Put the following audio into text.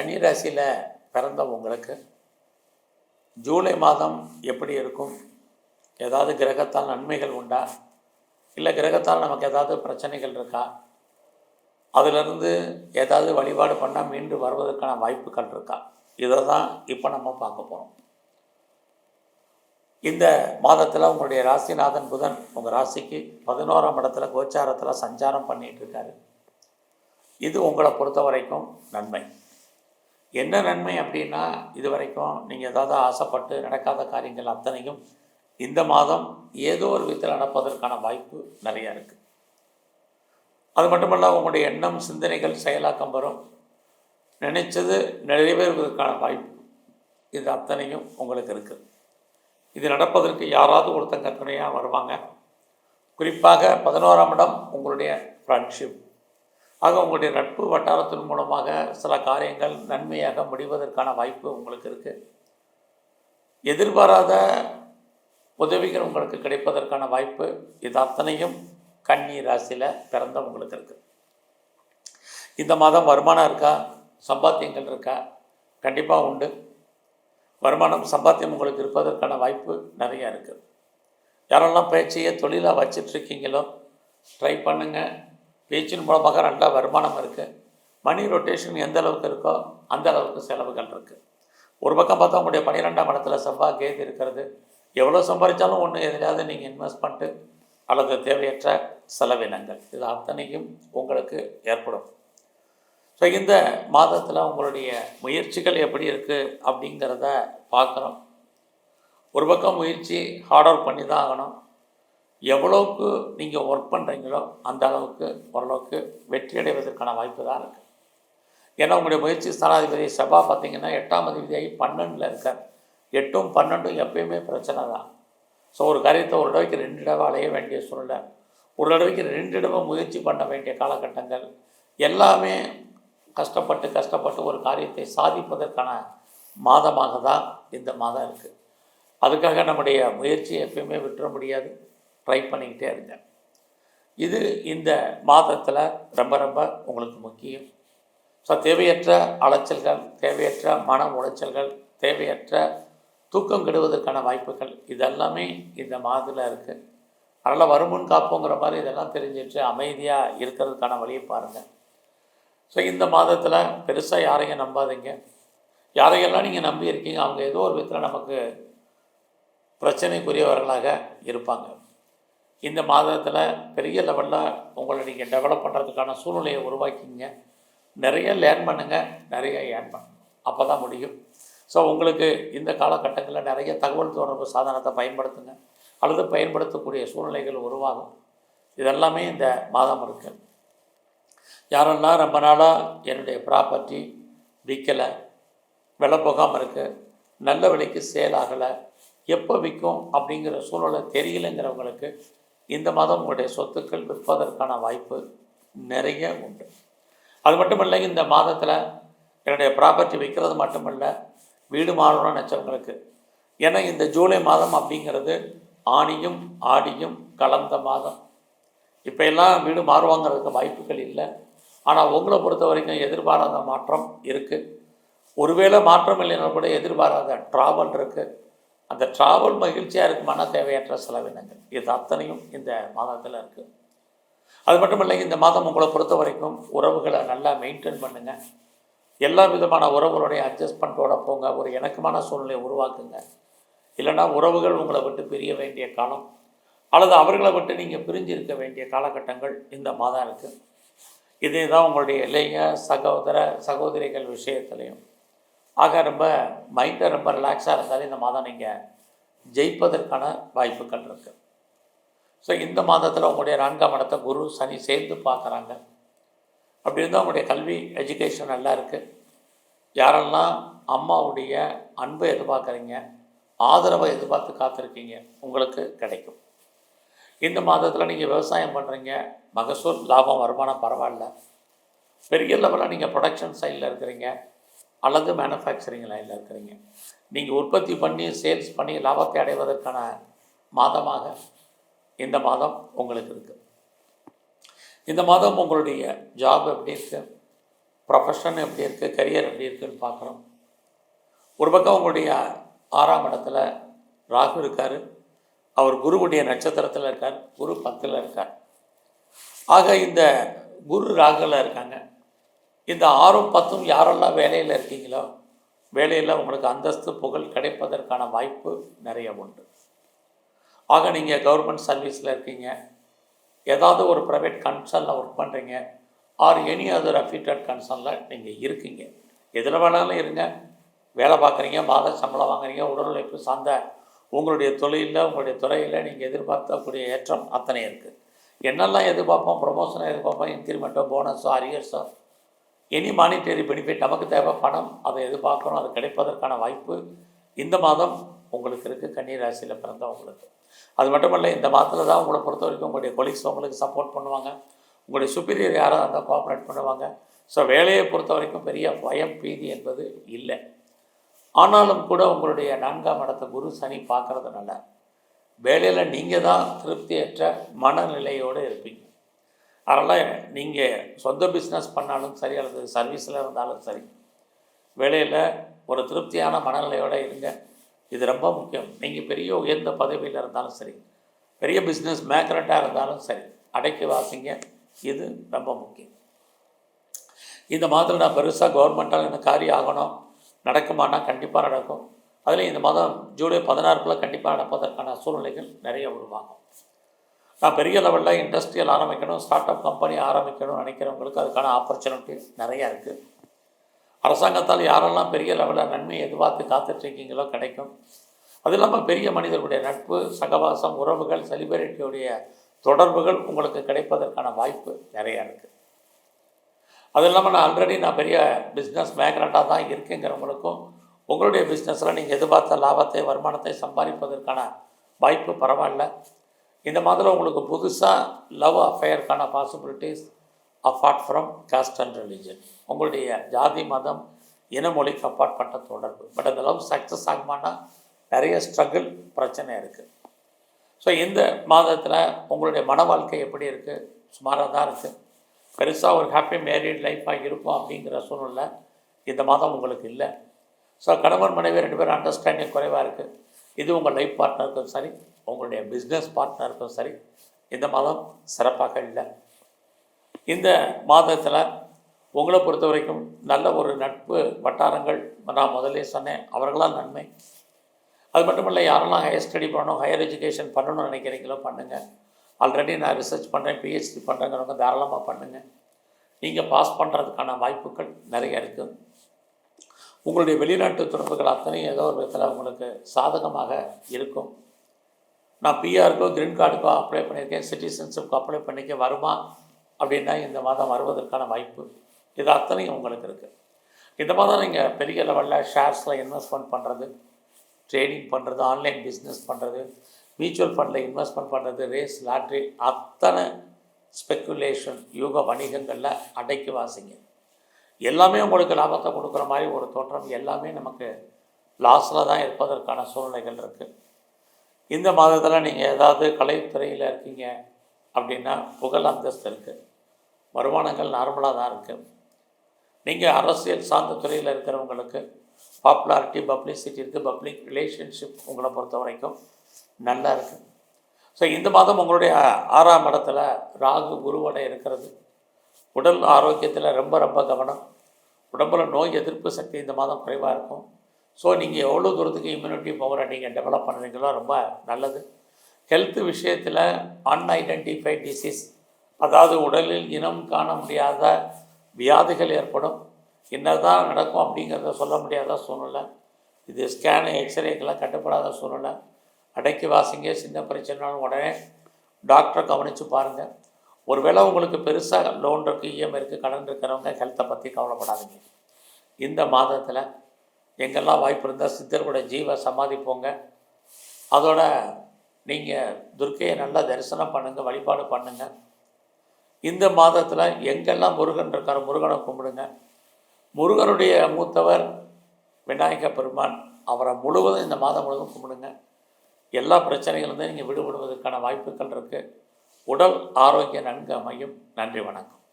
கன்னிராசியில் பிறந்த உங்களுக்கு ஜூலை மாதம் எப்படி இருக்கும்? ஏதாவது கிரகத்தால் நன்மைகள் உண்டா? இல்லை கிரகத்தால் நமக்கு ஏதாவது பிரச்சனைகள் இருக்கா? அதிலிருந்து ஏதாவது வழிபாடு பண்ணால் மீண்டு வருவதற்கான வாய்ப்புகள் இருக்கா? இதை தான் இப்போ நம்ம பார்க்க போகிறோம் இந்த மாதத்தில் உங்களுடைய ராசிநாதன் புதன் உங்கள் ராசிக்கு பதினோராம் இடத்துல கோச்சாரத்தில் சஞ்சாரம் பண்ணிகிட்டு இருக்காரு. இது உங்களை பொறுத்த வரைக்கும் நன்மை. என்ன நன்மை அப்படின்னா இது வரைக்கும் நீங்கள் ஏதாவது ஆசைப்பட்டு நடக்காத காரியங்கள் அத்தனையும் இந்த மாதம் ஏதோ ஒரு விதத்தில் நடப்பதற்கான வாய்ப்பு நிறையா இருக்குது அது மட்டுமல்ல உங்களுடைய எண்ணம் சிந்தனைகள் செயலாக்கம் வரும். நினைச்சது நிறைவேறுவதற்கான வாய்ப்பு இது அத்தனையும் உங்களுக்கு இருக்குது இது நடப்பதற்கு யாராவது ஒருத்தங்க துணையாக வருவாங்க. குறிப்பாக பதினோராம் இடம் உங்களுடைய ஃப்ரெண்ட்ஷிப் ஆக உங்களுடைய நட்பு வட்டாரத்தின் மூலமாக சில காரியங்கள் நன்மையாக முடிவதற்கான வாய்ப்பு உங்களுக்கு இருக்குது எதிர்பாராத உதவிகள் உங்களுக்கு கிடைப்பதற்கான வாய்ப்பு இது அத்தனையும் கன்னி ராசியில் பிறந்த உங்களுக்கு இருக்குது இந்த மாதம் வருமானம் இருக்கா? சம்பாத்தியங்கள் இருக்கா? கண்டிப்பாக உண்டு. வருமானம் சம்பாத்தியம் உங்களுக்கு இருப்பதற்கான வாய்ப்பு நிறையா இருக்குது யாரெல்லாம் பேச்சையே தொழிலாக வச்சிட்ருக்கீங்களோ ட்ரை பண்ணுங்கள் பேச்சின் மூலமாக நல்ல வருமானம் இருக்குது மணி ரொட்டேஷன் எந்த அளவுக்கு இருக்கோ அந்த அளவுக்கு செலவுகள் இருக்குது ஒரு பக்கம் பார்த்தா உங்களுடைய பன்னிரெண்டாம் இடத்துல செவ்வாய் கேது இருக்கிறது. எவ்வளோ சம்பாதிச்சாலும் ஒன்று எதிலாவது நீங்கள் இன்வெஸ்ட் பண்ணிட்டு அல்லது தேவையற்ற செலவினங்கள். இது அத்தனையும் உங்களுக்கு ஏற்படும். ஸோ இந்த மாதத்தில் உங்களுடைய முயற்சிகள் எப்படி இருக்குது அப்படிங்கிறத பார்க்குறோம் ஒரு பக்கம் முயற்சி ஹார்ட் ஒர்க் பண்ணி தான் ஆகணும். எவ்வளோக்கு நீங்கள் ஒர்க் பண்ணுறீங்களோ அந்த அளவுக்கு ஓரளவுக்கு வெற்றி அடைவதற்கான வாய்ப்பு தான் இருக்குது ஏன்னா உங்களுடைய முயற்சி ஸ்தானாதிபதி செவ்வாய் பார்த்தீங்கன்னா எட்டாம் அதிபதியாகி பன்னெண்டில் இருக்கார். எட்டும் பன்னெண்டும் எப்பயுமே பிரச்சனை தான். ஸோ ஒரு காரியத்தை ஒரு தடவைக்கு ரெண்டு தடவை அலைய வேண்டிய சூழ்நிலை. ஒரு தடவைக்கு ரெண்டு தடவை முயற்சி பண்ண வேண்டிய காலகட்டங்கள். எல்லாமே கஷ்டப்பட்டு கஷ்டப்பட்டு ஒரு காரியத்தை சாதிப்பதற்கான மாதமாக தான் இந்த மாதம் இருக்குது அதுக்காக நம்முடைய முயற்சியை எப்பயுமே விட்டுற முடியாது. ட்ரை பண்ணிக்கிட்டே இருங்க இது இந்த மாதத்தில் ரொம்ப ரொம்ப உங்களுக்கு முக்கியம். ஸோ தேவையற்ற அலைச்சல்கள் தேவையற்ற மன உளைச்சல்கள் தேவையற்ற தூக்கம் கெடுவதற்கான வாய்ப்புகள் இதெல்லாமே இந்த மாதத்தில் இருக்குது அதனால் வருமுன் காப்போங்கிற மாதிரி இதெல்லாம் தெரிஞ்சிட்டு அமைதியாக இருக்கிறதுக்கான வழியை பாருங்கள் ஸோ இந்த மாதத்தில் பெருசாக யாரையும் நம்பாதீங்க. யாரையெல்லாம் நீங்கள் நம்பி இருக்கீங்க அவங்க ஏதோ ஒரு விதத்தில் நமக்கு பிரச்சனைக்குரியவர்களாக இருப்பாங்க. இந்த மாதத்தில் பெரிய லெவலில் உங்களை நீங்கள் டெவலப் பண்ணுறதுக்கான சூழ்நிலையை உருவாக்கிங்க. நிறைய லேர்ன் பண்ணுங்கள் நிறைய ஏர்ன் பண்ணுங்க. அப்போ தான் முடியும். ஸோ உங்களுக்கு இந்த காலகட்டங்களில் நிறைய தகவல் தொடர்பு சாதனத்தை பயன்படுத்துங்க. அல்லது பயன்படுத்தக்கூடிய சூழ்நிலைகள் உருவாகும். இதெல்லாமே இந்த மாதம் இருக்குது யாரெல்லாம் ரொம்ப நாளாக என்னுடைய ப்ராப்பர்ட்டி விற்கலை விலை போகாமல் இருக்குது நல்ல விலைக்கு சேல் ஆகலை எப்போ விற்கும் அப்படிங்கிற சூழ்நிலை தெரியலைங்கிறவங்களுக்கு இந்த மாதம் உங்களுடைய சொத்துக்கள் விற்பதற்கான வாய்ப்பு நிறைய உண்டு. அது மட்டும் இந்த மாதத்தில் என்னுடைய ப்ராப்பர்ட்டி விற்கிறது மட்டுமல்ல வீடு மாறணும்னு நினச்சவங்களுக்கு ஏன்னா இந்த ஜூலை மாதம் அப்படிங்கிறது ஆணியும் ஆடியும் கலந்த மாதம். இப்போ எல்லாம் வீடு மாறுவாங்கிறதுக்கு வாய்ப்புகள் இல்லை. ஆனால் உங்களை பொறுத்த வரைக்கும் எதிர்பாராத மாற்றம் இருக்குது ஒருவேளை மாற்றம் இல்லைன்னா கூட எதிர்பாராத ட்ராவல் இருக்குது அந்த ட்ராவல் மகிழ்ச்சியாக இருக்குமான தேவையற்ற செலவினங்கள் இது அத்தனையும் இந்த மாதத்தில் இருக்குது அது மட்டும் இல்லை இந்த மாதம் உங்களை பொறுத்த வரைக்கும் உறவுகளை நல்லா மெயின்டைன் பண்ணுங்கள் எல்லா விதமான உறவுகளுடைய அட்ஜஸ்ட்மெண்ட்டோட போங்க. ஒரு இணக்கமான சூழ்நிலையை உருவாக்குங்க. இல்லைன்னா உறவுகள் உங்களை விட்டு பிரிய வேண்டிய காலம் அல்லது அவர்களை விட்டு நீங்கள் பிரிஞ்சு இருக்க வேண்டிய காலகட்டங்கள் இந்த மாதம் இருக்குது இதே தான் உங்களுடைய இளைய சகோதர சகோதரிகள் விஷயத்துலையும். ஆக ரொம்ப மைண்டை ரொம்ப ரிலாக்ஸாக இருந்தாலே இந்த மாதம் நீங்கள் ஜெயிப்பதற்கான வாய்ப்புகள் இருக்குது ஸோ இந்த மாதத்தில் உங்களுடைய நான்காம் இடத்தை குரு சனி சேர்ந்து பார்க்குறாங்க. அப்படி இருந்தால் உங்களுடைய கல்வி எஜுகேஷன் நல்லா இருக்குது யாரெல்லாம் அம்மாவுடைய அன்பை எதிர்பார்க்குறீங்க ஆதரவை எதிர்பார்த்து காத்திருக்கீங்க உங்களுக்கு கிடைக்கும். இந்த மாதத்தில் நீங்கள் விவசாயம் பண்ணுறீங்க மகசூல் லாபம் வருமானம் பரவாயில்ல. பெரிய லெவலில் நீங்கள் ப்ரொடக்ஷன் சைடில் இருக்கிறீங்க. அல்லது மேனுஃபேக்சரிங் லைனில் இருக்கிறீங்க. நீங்கள் உற்பத்தி பண்ணி சேல்ஸ் பண்ணி லாபத்தை அடைவதற்கான மாதமாக இந்த மாதம் உங்களுக்கு இருக்குது இந்த மாதம் உங்களுடைய ஜாப் எப்படி இருக்குது ப்ரொஃபஷன் எப்படி இருக்குது கரியர் எப்படி இருக்குதுன்னு பார்க்குறோம் ஒரு பக்கம் உங்களுடைய ஆறாம் இடத்துல ராகு இருக்கார். அவர் குருவுடைய நட்சத்திரத்தில் இருக்கார். குரு பத்தில் இருக்கார். ஆக இந்த குரு ராகுல இருக்காங்க. இந்த ஆறும் பத்தும் யாரெல்லாம் வேலையில் இருக்கீங்களோ வேலையில் உங்களுக்கு அந்தஸ்து புகழ் கிடைப்பதற்கான வாய்ப்பு நிறைய உண்டு. ஆக நீங்கள் கவர்மெண்ட் சர்வீஸில் இருக்கீங்க. ஏதாவது ஒரு ப்ரைவேட் கன்சர்னில் ஒர்க் பண்ணுறீங்க ஆர் எனி அதர் அஃபிட்டட் கன்சர்னில் நீங்கள் இருக்கீங்க. எதில் வேணாலும் இருங்க. வேலை பார்க்குறீங்க மாத சம்பளம் வாங்குறீங்க உடல் உழைப்பு சார்ந்த உங்களுடைய தொழிலில் உங்களுடைய துறையில் நீங்கள் எதிர்பார்க்கக்கூடிய ஏற்றம் அத்தனை இருக்குது என்னெல்லாம் எதிர்பார்ப்போம்? ப்ரொமோஷனை எதிர்பார்ப்போம்? இன்க்ரிமெண்ட்டோ போனஸோ அரியர்ஸோ எனி மானிட்டரி பெனிஃபிட் நமக்கு தேவை? பணம். அதை எதிர்பார்க்கணும் அது கிடைப்பதற்கான வாய்ப்பு. இந்த மாதம் உங்களுக்கு இருக்குது கன்னி ராசியில் பிறந்தவங்களுக்கு அது மட்டுமல்ல இந்த மாதத்தில் தான் உங்களை பொறுத்த வரைக்கும் உங்களுடைய கொலீக்ஸ் உங்களுக்கு சப்போர்ட் பண்ணுவாங்க. உங்களுடைய சுப்பீரியர் யாராக இருந்தால் கோஆப்ரேட் பண்ணுவாங்க. ஸோ வேலையை பொறுத்த வரைக்கும் பெரிய பயம் பீதி என்பது இல்லை. ஆனாலும் கூட உங்களுடைய நான்காம் இடத்த குரு சனி பார்க்கறதுனால வேலையில் நீங்கள் தான் திருப்தியற்ற மனநிலையோடு இருப்பீங்க. அதனால் நீங்கள் சொந்த பிஸ்னஸ் பண்ணாலும் சரி அல்லது சர்வீஸில் இருந்தாலும் சரி வேலையில் ஒரு திருப்தியான மனநிலையோடு இருங்க. இது ரொம்ப முக்கியம். நீங்கள் பெரிய உயர்ந்த பதவியில் இருந்தாலும் சரி பெரிய பிஸ்னஸ் மேக்ரட்டாக இருந்தாலும் சரி அடைக்கி வாசிங்க. இது ரொம்ப முக்கியம். இந்த மாதத்தில் நான் பெருசாக கவர்மெண்ட்டால் எனக்கு காரியம் ஆகணும். நடக்குமானா கண்டிப்பாக நடக்கும். அதில் இந்த மாதம் ஜூலை பதினாறுக்குள்ளே கண்டிப்பாக நடப்பதற்கான சூழ்நிலைகள் நிறைய உருவாகும். நான் பெரிய லெவலில் இண்டஸ்ட்ரியல் ஆரம்பிக்கணும் ஸ்டார்ட் அப் கம்பெனி ஆரம்பிக்கணும்னு நினைக்கிறவங்களுக்கு அதுக்கான ஆப்பர்ச்சுனிட்டி நிறையா இருக்குது அரசாங்கத்தால் யாரெல்லாம் பெரிய லெவலில் நன்மையை எதிர்பார்த்து காத்துட்ருக்கீங்களோ கிடைக்கும். அது இல்லாமல் பெரிய மனிதர்களுடைய நட்பு சகவாசம் உறவுகள் செலிபிரிட்டியுடைய தொடர்புகள் உங்களுக்கு கிடைப்பதற்கான வாய்ப்பு நிறையா இருக்குது அது இல்லாமல் நான் ஆல்ரெடி நான் பெரிய பிஸ்னஸ் மேக்னட்டாக தான் இருக்கேங்கிறவங்களுக்கும் உங்களுடைய பிஸ்னஸில் நீங்கள் எதிர்பார்த்த லாபத்தை வருமானத்தை சம்பாதிப்பதற்கான வாய்ப்பு பரவாயில்ல. இந்த மாதிரி உங்களுக்கு புதுசாக love அஃபேருக்கான possibilities apart from caste and religion உங்களுடைய ஜாதி மதம் இனமொழிக்கு அப்பாற்பட்ட தொடர்பு. பட் அந்த லவ் சக்ஸஸ் ஆகுமானா நிறைய ஸ்ட்ரகிள் பிரச்சனை இருக்குது ஸோ இந்த மாதத்தில் உங்களுடைய மன வாழ்க்கை எப்படி இருக்குது சுமாராக தான் இருக்குது பெருசாக ஒரு ஹாப்பி மேரிட் லைஃப்பாக இருக்கும் அப்படிங்கிற சூழ்நிலை இந்த மாதம் உங்களுக்கு இல்லை. ஸோ கணவன் மனைவி ரெண்டு பேரும் அண்டர்ஸ்டாண்டிங் குறைவாக இருக்குது இது உங்கள் லைஃப் பார்ட்னருக்கும் சரி. உங்களுடைய பிஸ்னஸ் பார்ட்னருக்கும் சரி இந்த மாதம் சிறப்பாக இல்லை. இந்த மாதத்தில் உங்களை பொறுத்த வரைக்கும் நல்ல ஒரு நட்பு வட்டாரங்கள் நான் முதலே சொன்னேன் அவர்களால் நன்மை. அது மட்டும் இல்லை யாரெல்லாம் ஹையர் ஸ்டடி பண்ணணும் ஹையர் எஜுகேஷன் பண்ணணும்னு நினைக்கிறீங்களோ பண்ணுங்கள் ஆல்ரெடி நான் ரிசர்ச் பண்ணுறேன் பிஹெச்டி பண்ணுறேங்கிறவங்க தாராளமாக பண்ணுங்கள் நீங்கள் பாஸ் பண்ணுறதுக்கான வாய்ப்புகள் நிறைய இருக்குது உங்களுடைய வெளிநாட்டு தொடர்புகள் அத்தனையும் ஏதோ ஒரு விதத்தில் உங்களுக்கு சாதகமாக இருக்கும். நான் பிஆருக்கோ கிரீன் கார்டுக்கோ அப்ளை பண்ணியிருக்கேன். சிட்டிசன்ஷிப்க்கு அப்ளை பண்ணிக்க வருமா? அப்படின்னா இந்த மாதம் வருவதற்கான வாய்ப்பு இது அத்தனையும் உங்களுக்கு இருக்குது இந்த மாதம் நீங்கள் பெரிய லெவலில் ஷேர்ஸில் இன்வெஸ்ட்மெண்ட் பண்ணுறது ட்ரேடிங் பண்ணுறது ஆன்லைன் பிஸ்னஸ் பண்ணுறது மியூச்சுவல் ஃபண்டில் இன்வெஸ்ட்மெண்ட் பண்ணுறது ரேஸ் லாட்ரி அத்தனை ஸ்பெக்குலேஷன் யூக வணிகங்களில் அடைக்கி வாசிங்க. எல்லாமே உங்களுக்கு லாபத்தை கொடுக்குற மாதிரி ஒரு தோற்றம் எல்லாமே நமக்கு லாஸில் தான் இருப்பதற்கான சூழ்நிலைகள் இருக்குது இந்த மாதத்தில் நீங்கள் ஏதாவது கலைத்துறையில் இருக்கீங்க அப்படின்னா புகழ் அந்தஸ்து இருக்குது வருமானங்கள் நார்மலாக தான் இருக்குது நீங்கள் அரசியல் சார்ந்த துறையில் இருக்கிறவங்களுக்கு பாப்புலாரிட்டி பப்ளிசிட்டி இருக்குது பப்ளிக் ரிலேஷன்ஷிப் உங்களை பொறுத்த வரைக்கும் நல்லா இருக்குது ஸோ இந்த மாதம் உங்களுடைய ஆறாம் இடத்துல ராகு குருவோட இருக்கிறது. உடல் ஆரோக்கியத்தில் ரொம்ப ரொம்ப கவனம். உடம்புல நோய் எதிர்ப்பு சக்தி இந்த மாதம் குறைவாக இருக்கும். ஸோ நீங்கள் எவ்வளோ தூரத்துக்கு இம்யூனிட்டி பவரை நீங்கள் டெவலப் பண்ணுறீங்களோ ரொம்ப நல்லது. ஹெல்த் விஷயத்தில் அன்ஐடென்டிஃபைட் டிசீஸ் அதாவது உடலில் இனம் காண முடியாத வியாதிகள் ஏற்படும். என்னதான் நடக்கும் அப்படிங்கிறத சொல்ல முடியாத சூழ்நிலை. இது ஸ்கேனு எக்ஸ்ரேக்கெல்லாம் கட்டுப்படாத சூழ்நிலை. அடைக்கி வாசிங்க சின்ன பிரச்சனைனாலும் உடனே டாக்டரை கவனித்து பாருங்கள் ஒருவேளை உங்களுக்கு பெருசாக லோன் இருக்குது இஎம்ஐ இருக்குது கடன் இருக்கிறவங்க ஹெல்த்தை பற்றி கவலைப்படாதீங்க. இந்த மாதத்தில் எங்கெல்லாம் வாய்ப்பு இருந்தால் சித்தருடைய ஜீவ சமாதி போங்க. அதோட நீங்கள் துர்க்கையை நல்லா தரிசனம் பண்ணுங்கள் வழிபாடு பண்ணுங்கள் இந்த மாதத்தில் எங்கெல்லாம் முருகன் இருக்கார் முருகனை கும்பிடுங்க. முருகனுடைய மூத்தவர் விநாயக பெருமான் அவரை முழுவதும் இந்த மாதம் முழுவதும் கும்பிடுங்க. எல்லா பிரச்சனைகளிலிருந்தும் நீங்கள் விடுபடுவதற்கான வாய்ப்புகள் இருக்குது உடல் ஆரோக்கியம் நன்கு அமையும். நன்றி வணக்கம்.